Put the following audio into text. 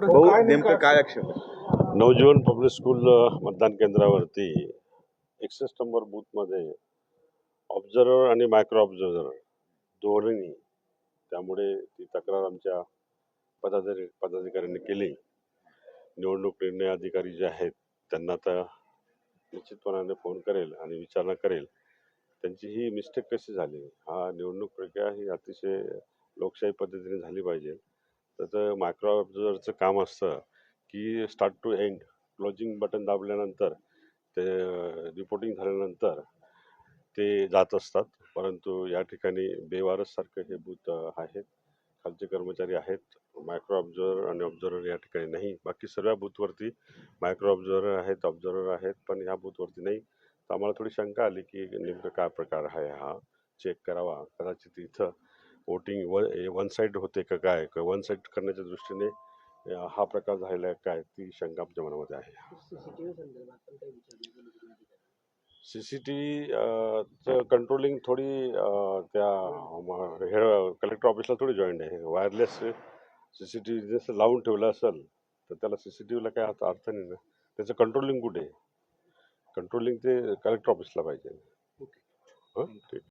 भाऊ नेमकं काय ऍक्शन नवजीवन पब्लिक स्कूल मतदान केंद्रावरती एकसष्ट नंबर बूथमध्ये ऑब्झर्वर आणि मायक्रो ऑब्झर्वर दोन्ही त्यामुळे ती तक्रार आमच्या पदाधिकारी पदाधिकाऱ्यांनी केली. निवडणूक निर्णय अधिकारी जे आहेत त्यांना आता निश्चितपणाने फोन करेल आणि विचारणा करेल. त्यांची ही मिस्टेक कशी झाली? हा निवडणूक प्रक्रिया ही अतिशय लोकशाही पद्धतीने झाली पाहिजे. त्याचं मायक्रो ऑब्झर्वरचं काम असतं की start to end closing button दाबल्यानंतर ते रिपोर्टिंग झाल्यानंतर ते जात असतात. परंतु या ठिकाणी बेवारससारखं हे बूथ आहेत. खालचे कर्मचारी आहेत. मायक्रो ऑब्झर्वर आणि ऑब्झर्वर या ठिकाणी नाही. बाकी सर्व बूथवरती मायक्रो ऑब्झर्वर आहेत ऑब्झर्वर आहेत पण ह्या बूथवरती नाही. तर आम्हाला थोडी शंका आली की नेमकं काय प्रकार आहे हा. चेक करावा. कदाचित इथं वोटिंग व वन साईड होते का काय? का वन साईड करण्याच्या दृष्टीने हा प्रकार झालेला आहे काय? ती शंका आमच्या मनामध्ये आहे? सी सी टी व्हीचं कंट्रोलिंग थोडी त्या हे कलेक्टर ऑफिसला थोडी जॉईंट आहे. Wireless C C T V जसं लावून ठेवलं असेल तर त्याला सी सी टी व्हीला काय अर्थ नाही ना. त्याचं कंट्रोलिंग कुठे? कंट्रोलिंग ते कलेक्टर ऑफिसला पाहिजे. ओके. हं? ठीक.